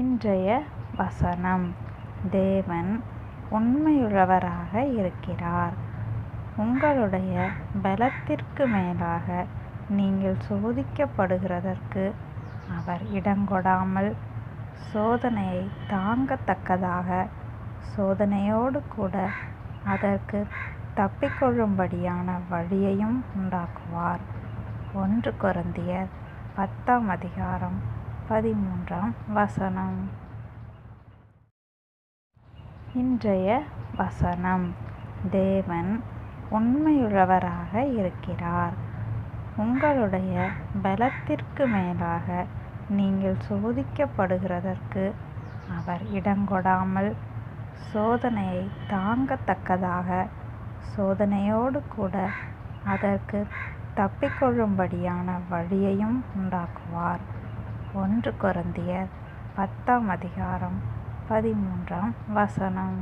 இன்றைய வசனம் தேவன் உண்மையுள்ளவராக இருக்கிறார். உங்களுடைய பலத்திற்கு மேலாக நீங்கள் சோதிக்கப்படுகிறதற்கு அவர் இடங்கொடாமல் சோதனையை தாங்கத்தக்கதாக சோதனையோடு கூட அதற்கு தப்பிக்கொள்ளும்படியான வழியையும் உண்டாக்குவார். ஒன்று கொரிந்தியர் பத்தாம் அதிகாரம் பதிமூன்றாம் வசனம். இன்றைய வசனம் தேவன் உண்மையுள்ளவராக இருக்கிறார். உங்களுடைய பலத்திற்கு மேலாக நீங்கள் சோதிக்கப்படுகிறதற்கு அவர் இடங்கொடாமல் சோதனையை தாங்கத்தக்கதாக சோதனையோடு கூட அதற்கு தப்பிக்கொள்ளும்படியான வழியையும் உண்டாக்குவார். ஒன்று கொரிந்தியர் பத்தாம் அதிகாரம் பதிமூன்றாம் வசனம்.